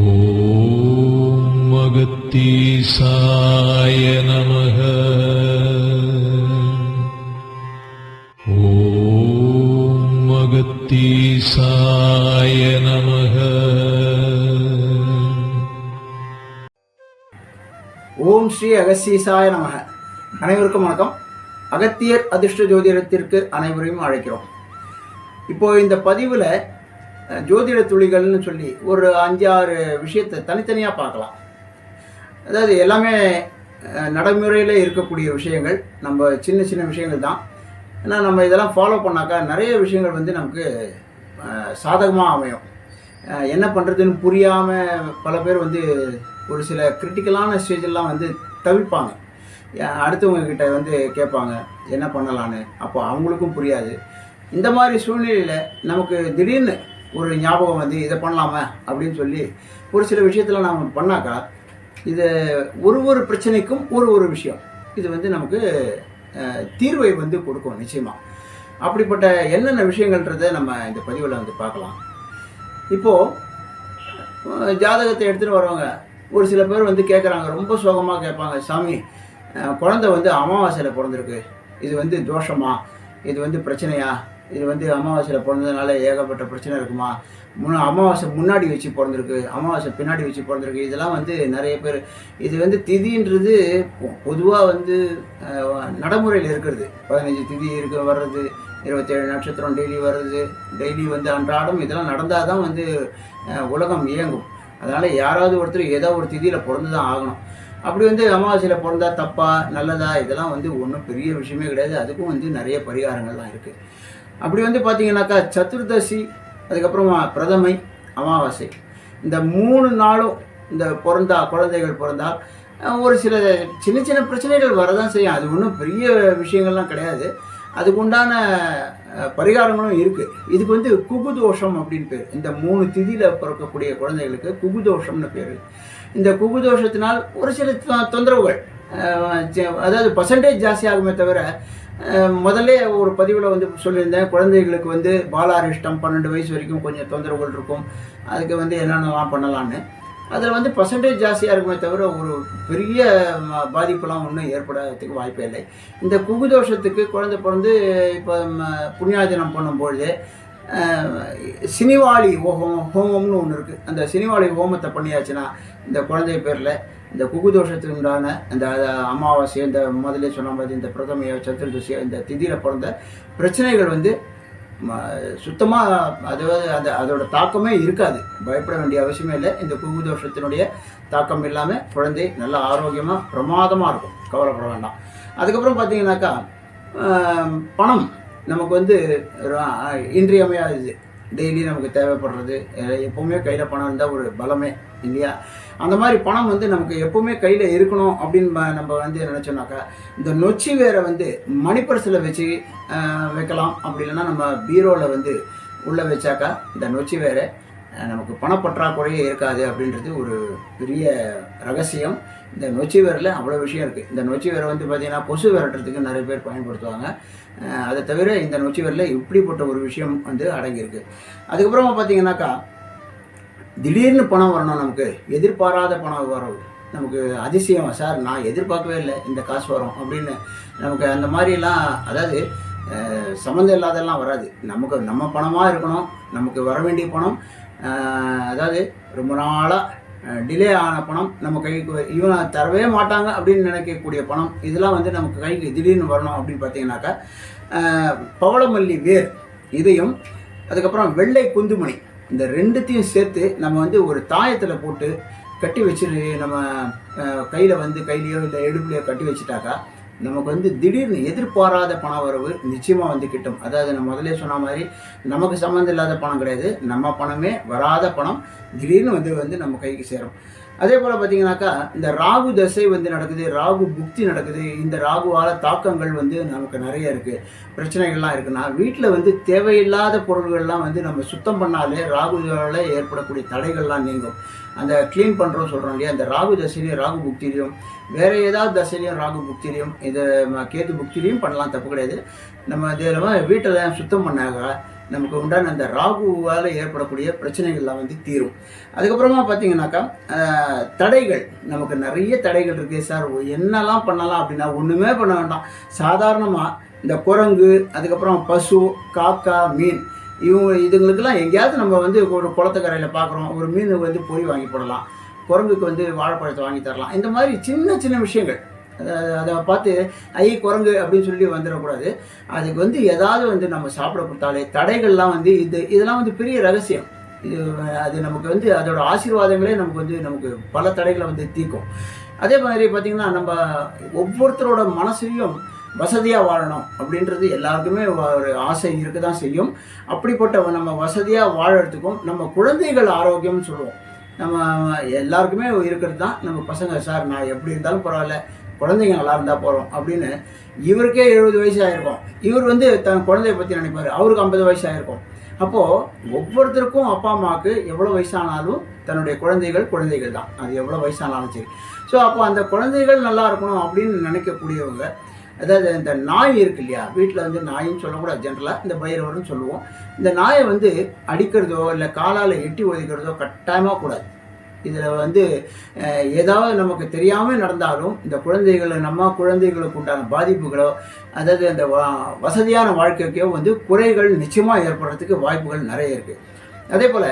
ஓம் அகத்தீசாய நமக. ஓம் அகத்தீசாய நமக. ஓம் ஸ்ரீ அகஸ்தீசாய நமக. அனைவருக்கும் வணக்கம். அகத்தியர் அதிர்ஷ்ட ஜோதிடத்திற்கு அனைவரையும் அழைக்கிறோம். இப்போ இந்த பதிவில் ஜோதிட துளிகள்னு சொல்லி ஒரு அஞ்சு ஆறு விஷயத்தை தனித்தனியாக பார்க்கலாம். அதாவது எல்லாமே நடைமுறையில் இருக்கக்கூடிய விஷயங்கள். நம்ம சின்ன சின்ன விஷயங்கள் தான். ஏன்னா நம்ம இதெல்லாம் ஃபாலோ பண்ணாக்கா நிறைய விஷயங்கள் வந்து நமக்கு சாதகமாக அமையும். என்ன பண்ணுறதுன்னு புரியாமல் பல பேர் வந்து ஒரு சில கிரிட்டிக்கலான ஸ்டேஜெல்லாம் வந்து தவிப்பாங்க. அடுத்தவங்கக்கிட்ட வந்து கேட்பாங்க என்ன பண்ணலான்னு? அப்போ அவங்களுக்கும் புரியாது. இந்த மாதிரி சூழ்நிலையில் நமக்கு திடீர்னு ஒரு ஞாபகம் வந்து இதை பண்ணலாமா? அப்படின்னு சொல்லி ஒரு சில விஷயத்தில் நாம் பண்ணாக்கா இது ஒரு ஒரு பிரச்சனைக்கும் ஒரு ஒரு விஷயம். இது வந்து நமக்கு தீர்வை வந்து கொடுக்கும் நிச்சயமாக அப்படிப்பட்ட என்னென்ன விஷயங்கள்ன்றதை நம்ம இந்த பதிவில் வந்து பார்க்கலாம். இப்போது ஜாதகத்தை எடுத்துகிட்டு வரவங்க ஒரு சில பேர் வந்து கேட்குறாங்க ரொம்ப சோகமாக கேட்பாங்க சாமி குழந்தை வந்து அமாவாசையில் பிறந்திருக்கு. இது வந்து தோஷமா? இது வந்து பிரச்சனையா? இது வந்து அமாவாசையில் பிறந்ததுனால ஏகப்பட்ட பிரச்சனை இருக்குமா? முன்ன அமாவாசை முன்னாடி வச்சு பிறந்திருக்கு அமாவாசை பின்னாடி வச்சு பிறந்திருக்கு. இதெல்லாம் வந்து நிறைய பேர் இது வந்து திதின்றது பொதுவாக வந்து நடைமுறையில் இருக்கிறது. பதினஞ்சு திதி இருக்க வர்றது இருபத்தேழு நட்சத்திரம் டெய்லி வர்றது டெய்லி வந்து அன்றாடம் இதெல்லாம் நடந்தால் தான் வந்து உலகம் இயங்கும். அதனால் யாராவது ஒருத்தர் ஏதோ ஒரு திதியில் பிறந்து தான் ஆகணும். அப்படி வந்து அமாவாசையில் பிறந்தா தப்பா நல்லதா? இதெல்லாம் வந்து ஒன்றும் பெரிய விஷயமே கிடையாது. அதுக்கும் வந்து நிறைய பரிகாரங்கள்லாம் இருக்குது அப்படி வந்து பார்த்தீங்கன்னாக்கா சதுர்தசி அதுக்கப்புறமா பிரதமை அமாவாசை. இந்த மூணு நாளும் இந்த பிறந்தா குழந்தைகள் பிறந்தால் ஒரு சில சின்ன சின்ன பிரச்சனைகள் வரதான் செய்யும். அது ஒன்றும் பெரிய விஷயங்கள்லாம் கிடையாது. அதுக்கு உண்டான பரிகாரங்களும் இருக்குது இதுக்கு வந்து குகுதோஷம் அப்படின்னு பேர். இந்த மூணு திதியில் பிறக்கக்கூடிய குழந்தைகளுக்கு குகுதோஷம்னு பேர். இந்த குகுதோஷத்தினால் ஒரு சில தொ- தொந்தரவுகள் அதாவது பர்சன்டேஜ் ஜாஸ்தியாகுமே தவிர முதல்ல ஒரு பதிவில் வந்து சொல்லியிருந்தேன் குழந்தைகளுக்கு வந்து பாலாரிஷ்டம் பன்னெண்டு வயசு வரைக்கும் கொஞ்சம் தொந்தரவுகள் இருக்கும் அதுக்கு வந்து என்னென்னலாம் பண்ணலான்னு அதில் வந்து பர்சன்டேஜ் ஜாஸ்தியாக இருக்குமே தவிர ஒரு பெரிய பாதிப்புலாம் ஒன்றும் ஏற்படாததுக்கு வாய்ப்பே இல்லை. இந்த குகுதோஷத்துக்கு குழந்தை பிறந்து இப்போ புண்ணியாஜனம் பண்ணும்பொழுது சினிவாளி ஹோமம் ஹோமம்னு ஒன்று இருக்குது அந்த சினிவாளி ஹோமத்தை பண்ணியாச்சுன்னா இந்த குழந்தை பேரில் இந்த குகுதோஷத்துக்கு உண்டான இந்த அமாவாசை இந்த முதல்ல சொன்ன மாதிரி இந்த பிரதமையோ சதுர்தசியோ இந்த திதியில் பிறந்த பிரச்சனைகள் வந்து சுத்தமாக அதாவது அந்த அதோட தாக்கமே இருக்காது. பயப்பட வேண்டிய அவசியமே இல்லை. இந்த குகுதோஷத்தினுடைய தாக்கம் இல்லாமல் குழந்தை நல்லா ஆரோக்கியமாக பிரமாதமாக இருக்கும். கவலைப்பட வேண்டாம். அதுக்கப்புறம் பார்த்தீங்கன்னாக்கா பணம். நமக்கு வந்து இன்றியமையாதது டெய்லி நமக்கு தேவைப்படுறது. எப்போவுமே கையில் பணம் இருந்தால் ஒரு பலமே இல்லையா? அந்த மாதிரி பணம் வந்து நமக்கு எப்போவுமே கையில் இருக்கணும் அப்படின்னு நம்ம வந்து நினச்சோம்னாக்கா இந்த நொச்சி வேரை வந்து மணிப்பரிசில் வச்சு வைக்கலாம். அப்படி இல்லைன்னா நம்ம பீரோவில் வந்து உள்ளே வச்சாக்கா இந்த நொச்சி வேரை நமக்கு பணப்பற்றாக்குறையே இருக்காது அப்படின்றது ஒரு பெரிய ரகசியம். இந்த நொச்சி வேரில் அவ்வளோ விஷயம் இருக்குது இந்த நொச்சி வேரை வந்து பார்த்திங்கன்னா கொசு விரட்டுறதுக்கு நிறைய பேர் பயன்படுத்துவாங்க. அதை தவிர இந்த நொச்சி வேரில் இப்படிப்பட்ட ஒரு விஷயம் வந்து அடங்கியிருக்கு. அதுக்கப்புறமா பார்த்தீங்கன்னாக்கா திடீர்னு பணம் வரணும் நமக்கு. எதிர்பாராத பணம் வரும். நமக்கு அதிசயம். சார் நான் எதிர்பார்க்கவே இல்லை. இந்த காசு வரும். அப்படின்னு நமக்கு அந்த மாதிரிலாம் அதாவது சம்மந்தம் இல்லாதெல்லாம் வராது. நமக்கு நம்ம பணமாக இருக்கணும். நமக்கு வர வேண்டிய பணம். அதாவது ரொம்ப நாளாக டிலே ஆன பணம் நம்ம கைக்கு வ- இவன் தரவே மாட்டாங்க அப்படின்னு நினைக்கக்கூடிய பணம் இதெல்லாம் வந்து நமக்கு கைக்கு திடீர்னு வரணும் அப்படின்னு பார்த்தீங்கன்னாக்கா பவளமல்லி வேர் இதையும் அதுக்கப்புறம் வெள்ளை குந்துமணி இந்த ரெண்டுத்தையும் சேர்த்து நம்ம வந்து ஒரு தாயத்தில் போட்டு கட்டி வச்சு நம்ம கையில் வந்து கையிலையோ இல்லை எடுப்புலையோ கட்டி வச்சுட்டாக்கா நமக்கு வந்து திடீர்னு எதிர்பாராத பண வரவு நிச்சயமாக வந்து கிட்டும். அதாவது நான் முதல்ல சொன்ன மாதிரி நமக்கு சம்மந்தம் இல்லாத பணம் கிடையாது. நம்ம பணமே வராத பணம். திடீர்னு வந்து வந்து நம்ம கைக்கு சேரும். அதே போல் பார்த்தீங்கன்னாக்கா இந்த ராகு தசை வந்து நடக்குது ராகு புக்தி நடக்குது இந்த ராகுவால் தாக்கங்கள் வந்து நமக்கு நிறைய இருக்குது பிரச்சனைகள்லாம் இருக்குன்னா வீட்டில் வந்து தேவையில்லாத பொருள்கள்லாம் வந்து நம்ம சுத்தம் பண்ணாலே ராகுவால் ஏற்படக்கூடிய தடைகள்லாம் நீங்கும். அந்த க்ளீன் பண்ணுறோம் சொல்கிறோம் இல்லையா? அந்த ராகு தசையிலையும் ராகு புக்திலையும் வேறு ஏதாவது தசையிலையும் ராகு புக்திலையும் இதை கேது புக்திலையும் பண்ணலாம் தப்பு கிடையாது. நம்ம இதில் வீட்டில் சுத்தம் பண்ணாக நமக்கு உண்டான அந்த ராகுவால் ஏற்படக்கூடிய பிரச்சனைகள்லாம் வந்து தீரும். அதுக்கப்புறமா பார்த்தீங்கன்னாக்கா தடைகள். நமக்கு நிறைய தடைகள் இருக்குது சார். என்னெல்லாம் பண்ணலாம் அப்படின்னா ஒன்றுமே பண்ண வேண்டாம். சாதாரணமாக இந்த குரங்கு அதுக்கப்புறம் பசு காக்கா மீன் இவங்க இதுங்களுக்கெல்லாம் எங்கேயாவது நம்ம வந்து ஒரு குளத்துக்கரையில் பார்க்குறோம் ஒரு மீன் வந்து போய் வாங்கி போடலாம். குரங்குக்கு வந்து வாழைப்பழத்தை வாங்கி தரலாம். இந்த மாதிரி சின்ன சின்ன விஷயங்கள். அதை- அதை பார்த்து ஐ குரங்கு அப்படின்னு சொல்லி வந்துடக்கூடாது. அதுக்கு வந்து ஏதாவது வந்து நம்ம சாப்பிட கொடுத்தாலே தடைகள்லாம் வந்து இது இதெல்லாம் வந்து பெரிய ரகசியம். இது அது நமக்கு வந்து அதோட ஆசீர்வாதங்களே நமக்கு வந்து நமக்கு பல தடைகளை வந்து தீர்க்கும். அதே மாதிரி பார்த்திங்கன்னா நம்ம ஒவ்வொருத்தரோட மனசையும் வசதியாக வாழணும் அப்படின்றது எல்லாருக்குமே ஒரு ஆசை இருக்க தான் செய்யும். அப்படிப்பட்ட நம்ம வசதியாக வாழறதுக்கும் நம்ம குழந்தைகள் ஆரோக்கியம்னு சொல்லுவோம். நம்ம எல்லாருக்குமே இருக்கிறது தான். நம்ம பசங்க சார் நான் எப்படி இருந்தாலும் பரவாயில்ல. குழந்தைங்க நல்லா இருந்தால் போகிறோம் அப்படின்னு இவருக்கே எழுபது வயசு ஆகிருக்கும் இவர் வந்து தன் குழந்தைய பற்றி நினைப்பார். அவருக்கு ஐம்பது வயசு ஆகிருக்கும் அப்போது ஒவ்வொருத்தருக்கும் அப்பா அம்மாவுக்கு எவ்வளோ வயசானாலும் தன்னுடைய குழந்தைகள் குழந்தைகள் தான். அது எவ்வளோ வயசானாலும் சரி. ஸோ அப்போ அந்த குழந்தைகள் நல்லா இருக்கணும் அப்படின்னு நினைக்கக்கூடியவங்க அதாவது இந்த நாய் இருக்கு இல்லையா? வீட்டில் வந்து நாயின்னு சொல்லக்கூடாது. ஜென்ரலாக இந்த பயிரவர்னு சொல்லுவோம். இந்த நாயை வந்து அடிக்கிறதோ இல்லை காலால் எட்டி ஒதுக்கிறதோ கட்டாயமாக கூடாது. இதில் வந்து ஏதாவது நமக்கு தெரியாமல் நடந்தாலும் இந்த குழந்தைகளை நம்ம குழந்தைகளுக்கு உண்டான பாதிப்புகளோ அதாவது அந்த வசதியான வாழ்க்கைக்கோ வந்து குறைகள் நிச்சயமாக ஏற்படுறதுக்கு வாய்ப்புகள் நிறைய இருக்குது அதே போல்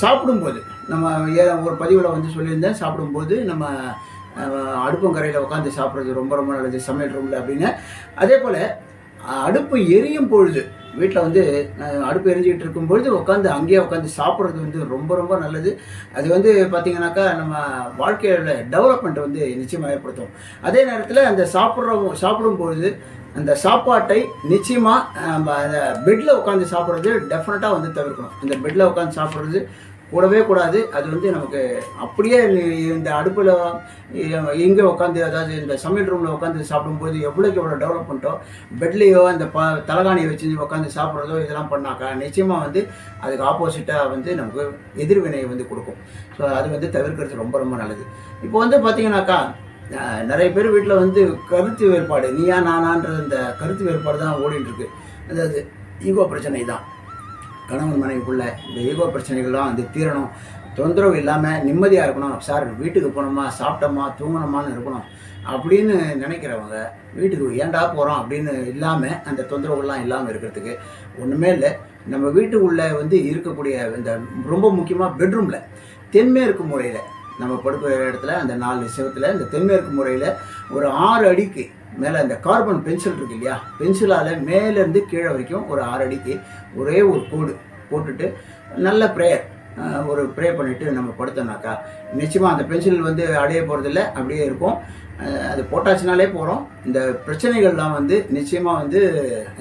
சாப்பிடும்போது நம்ம ஏ- ஒரு பதிவில் வந்து சொல்லியிருந்தேன் சாப்பிடும்போது நம்ம அடுப்பங்கரையில் உட்காந்து சாப்பிட்றது ரொம்ப ரொம்ப நல்லது சமையல் ரூமில் அப்படின்னு. அதே போல் அடுப்பு எரியும் பொழுது வீட்டில் வந்து அடுப்பு எரிஞ்சிக்கிட்டு இருக்கும் பொழுது உட்காந்து அங்கேயே உட்காந்து சாப்பிட்றது வந்து ரொம்ப ரொம்ப நல்லது. அது வந்து பார்த்திங்கனாக்கா நம்ம வாழ்க்கையோட டெவலப்மெண்ட் வந்து நிச்சயமாக ஏற்படுத்தும். அதே நேரத்தில் அந்த சாப்பிட்றவங்க சாப்பிடும் பொழுது அந்த சாப்பாட்டை நிச்சயமாக நம்ம அந்த பெட்டில் உட்காந்து சாப்பிட்றது டெஃபினட்டாக வந்து தவிர்க்கணும். அந்த பெட்டில் உட்காந்து சாப்பிட்றது கூடவே கூடாது. அது வந்து நமக்கு அப்படியே இந்த அடுப்பில் எங்கே உட்காந்து அதாவது இந்த சமையல் ரூமில் உட்காந்து சாப்பிடும்போது எவ்வளோக்கு எவ்வளோ டெவலப் பண்ணிட்டோம் பெட்லேயோ அந்த ப தலகாணியை வச்சு உட்காந்து சாப்பிட்றதோ இதெல்லாம் பண்ணாக்கா நிச்சயமாக வந்து அதுக்கு ஆப்போசிட்டாக வந்து நமக்கு எதிர்வினையை வந்து கொடுக்கும். ஸோ அது வந்து தவிர்க்கிறது ரொம்ப ரொம்ப நல்லது. இப்போ வந்து பார்த்தீங்கன்னாக்கா நிறைய பேர் வீட்டில் வந்து கருத்து வேறுபாடு நீயா நானான்ற இந்த கருத்து வேறுபாடு தான் ஓடிட்டுருக்கு அதாவது ஈகோ பிரச்சனை தான். கணவன் மனைவிக்குள்ள இந்த ஈகோ பிரச்சனைகள்லாம் வந்து தீரணும். தொந்தரவு இல்லாமல் நிம்மதியாக இருக்கணும். சார் வீட்டுக்கு போனோமா சாப்பிட்டோமா தூங்கணுமான்னு இருக்கணும். அப்படின்னு நினைக்கிறவங்க வீட்டுக்கு ஏன்டா போகிறோம் அப்படின்னு இல்லாமல் அந்த தொந்தரவுலாம் இல்லாமல் இருக்கிறதுக்கு ஒன்றுமே இல்லை. நம்ம வீட்டுக்குள்ளே வந்து இருக்கக்கூடிய இந்த ரொம்ப முக்கியமாக பெட்ரூமில் தென்மேற்கு முறையில் நம்ம படுக்கிற இடத்துல அந்த நாலு செவத்தில் இந்த தென்மேற்கு முறையில் ஒரு ஆறு அடிக்கு மேலே இந்த கார்பன் பென்சில் இருக்கு இல்லையா பென்சிலால் மேலேருந்து கீழே வரைக்கும் ஒரு ஆறு அடிக்கு ஒரே ஒரு கோடு போட்டுட்டு நல்ல ப்ரேயர் ஒரு ப்ரே பண்ணிவிட்டு நம்ம படுத்தோம்னாக்கா நிச்சயமாக அந்த பென்சில் வந்து அடைய போகிறதில்ல அப்படியே இருக்கும். அது போட்டாச்சுனாலே போகிறோம் இந்த பிரச்சனைகள்லாம் வந்து நிச்சயமாக வந்து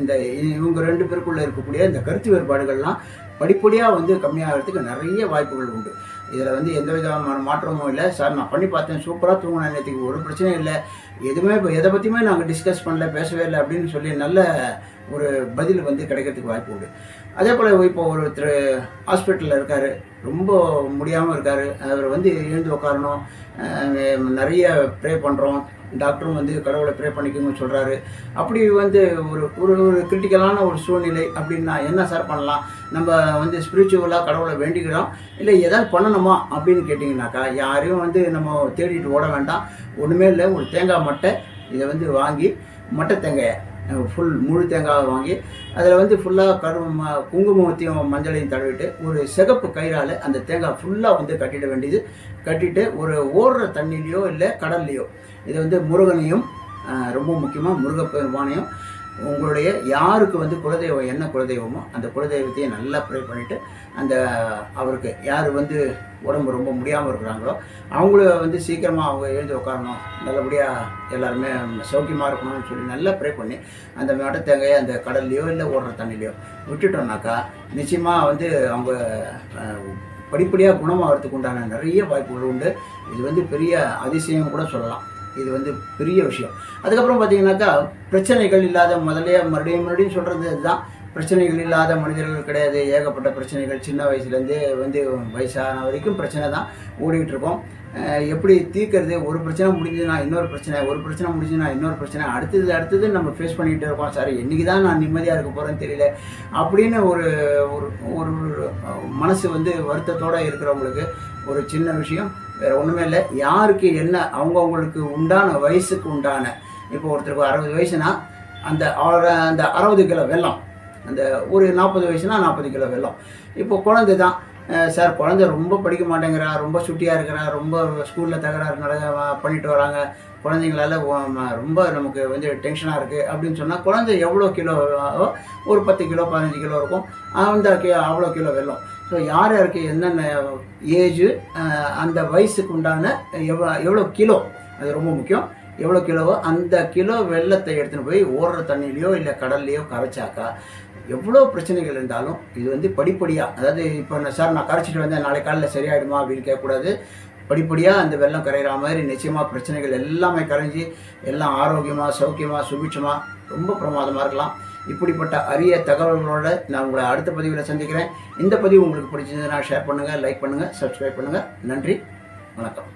இந்த இவங்க ரெண்டு பேருக்குள்ளே இருக்கக்கூடிய இந்த கருத்து வேறுபாடுகள்லாம் படிப்படியாக வந்து கம்மியாகிறதுக்கு நிறைய வாய்ப்புகள் உண்டு. இதில் வந்து எந்த விதமான மாற்றமும் இல்லை. சார் நான் பண்ணி பார்த்தேன். சூப்பராக தூங்கினேன். நேற்றுக்கு ஒரு பிரச்சனையும் இல்லை. எதுவுமே இப்போ எதை பற்றியுமே நாங்கள் டிஸ்கஸ் பண்ணல பேசவே இல்லை அப்படின்னு சொல்லி நல்ல ஒரு பதில் வந்து கிடைக்கிறதுக்கு வாய்ப்பு உண்டு. அதே போல் இப்போ ஒருத்தர் ஹாஸ்பிட்டலில் இருக்கார். ரொம்ப முடியாமல் இருக்கார். அவர் வந்து எழுந்து உட்காரணும் நிறைய ப்ரே பண்ணுறோம் டாக்டரும் வந்து கடவுளை ப்ரே பண்ணிக்கோங்க சொல்கிறாரு அப்படி வந்து ஒரு ஒரு ஒரு கிரிட்டிக்கலான ஒரு சூழ்நிலை அப்படின்னா என்ன சார் பண்ணலாம்? நம்ம வந்து ஸ்பிரிச்சுவலாக கடவுளை வேண்டிக்கிறோம். இல்லை ஏதாவது பண்ணணுமா அப்படின்னு கேட்டிங்கனாக்கா யாரையும் வந்து நம்ம தேடிட்டு ஓட வேண்டாம். ஒன்றுமே இல்லை ஒரு தேங்காய் மட்டை இதை வந்து வாங்கி மட்டை தேங்காயை ஃபுல் முழு தேங்காவை வாங்கி அதில் வந்து ஃபுல்லாக கரு குங்குமத்தையும் மஞ்சளையும் தடவிட்டு ஒரு சிகப்பு கயிறால் அந்த தேங்காய் ஃபுல்லாக வந்து கட்டிட வேண்டியது. கட்டிட்டு ஒரு ஓடுற தண்ணிலையோ இல்லை கடல்லையோ இது வந்து முருகனையும் ரொம்ப முக்கியமாக முருகப்பெருமானையும் உங்களுடைய யாருக்கு வந்து குலதெய்வம் என்ன குலதெய்வமோ அந்த குலதெய்வத்தையும் நல்லா ப்ரே பண்ணிவிட்டு அந்த அவருக்கு யார் வந்து உடம்பு ரொம்ப முடியாமல் இருக்கிறாங்களோ அவங்கள வந்து சீக்கிரமாக அவங்க எழுந்து உட்காரணும். நல்லபடியாக எல்லாருமே சௌக்கியமாக இருக்கணும்னு சொல்லி நல்லா ப்ரே பண்ணி அந்த மட்டை தேங்காயை அந்த கடல்லையோ இல்லை ஓடுற தண்ணிலையோ விட்டுட்டோம்னாக்கா நிச்சயமாக வந்து அவங்க படிப்படியாக குணமாகறதுக்கு உண்டான நிறைய வாய்ப்புகள் உண்டு. இது வந்து பெரிய அதிசயம் கூட சொல்லலாம். இது வந்து பெரிய விஷயம். அதுக்கப்புறம் பார்த்தீங்கன்னாக்கா பிரச்சனைகள் இல்லாத முதல்ல மறுபடியும் மறுபடியும் சொல்கிறது இதுதான். பிரச்சனைகள் இல்லாத மனிதர்கள் கிடையாது. ஏகப்பட்ட பிரச்சனைகள் சின்ன வயசுலேருந்தே வந்து வயசான வரைக்கும் பிரச்சனை தான் ஓடிக்கிட்டு இருக்கோம் எப்படி தீர்க்கறது? ஒரு பிரச்சனை முடிஞ்சதுன்னா இன்னொரு பிரச்சனை ஒரு பிரச்சனை முடிஞ்சதுன்னா இன்னொரு பிரச்சனை. அடுத்தது அடுத்தது நம்ம ஃபேஸ் பண்ணிகிட்டு இருக்கோம். சார் இன்றைக்கி தான் நான் நிம்மதியாக இருக்க போகிறேன்னு தெரியல. அப்படின்னு ஒரு ஒரு ஒரு மனசு வந்து வருத்தத்தோடு இருக்கிறவங்களுக்கு ஒரு சின்ன விஷயம் வேறு ஒன்றுமே இல்லை. யாருக்கு என்ன அவங்கவுங்களுக்கு உண்டான வயசுக்கு உண்டான இப்போ ஒருத்தருக்கு அறுபது வயசுனா அந்த அந்த அறுபது கிலோ வெல்லம் அந்த ஒரு நாற்பது வயசுனா நாற்பது கிலோ வெல்லம் இப்போ குழந்தை தான். சார் குழந்தை ரொம்ப படிக்க மாட்டேங்கிறா ரொம்ப சுட்டியாக இருக்கிறா ரொம்ப ஸ்கூலில் தகராறு நட பண்ணிட்டு வராங்க. குழந்தைங்களால ரொம்ப நமக்கு வந்து டென்ஷனாக இருக்குது அப்படின்னு சொன்னால் குழந்தை எவ்வளோ கிலோ ஒரு பத்து கிலோ பதினஞ்சு கிலோ இருக்கும். அந்த அவ்வளோ கிலோ வெல்லம் ஸோ யார் யாருக்கு என்னென்ன ஏஜு அந்த வயசுக்கு உண்டான எவ்வளோ எவ்வளோ கிலோ அது ரொம்ப முக்கியம் எவ்வளோ கிலோவோ அந்த கிலோ வெள்ளத்தை எடுத்துன்னு போய் ஓடுற தண்ணியிலையோ இல்லை கடல்லையோ கரைச்சாக்கா எவ்வளோ பிரச்சனைகள் இருந்தாலும் இது வந்து படிப்படியாக அதாவது இப்போ நான் சார் நான் கரைச்சிட்டு வந்தேன் நாளை காலையில் சரியாயிடுமா அப்படின்னு கேட்கக்கூடாது. படிப்படியாக அந்த வெள்ளம் கரைகிற மாதிரி நிச்சயமாக பிரச்சனைகள் எல்லாமே கரைஞ்சி எல்லாம் ஆரோக்கியமாக சௌக்கியமாக சுபிட்சமாக ரொம்ப பிரமாதமாக இருக்கலாம். இப்படிப்பட்ட அரிய தகவல்களோட நான் உங்களை அடுத்த பதிவில் சந்திக்கிறேன். இந்த பதிவு உங்களுக்கு பிடிச்சிருந்ததுன்னா ஷேர் பண்ணுங்கள் லைக் பண்ணுங்கள் சப்ஸ்கிரைப் பண்ணுங்கள் நன்றி வணக்கம்.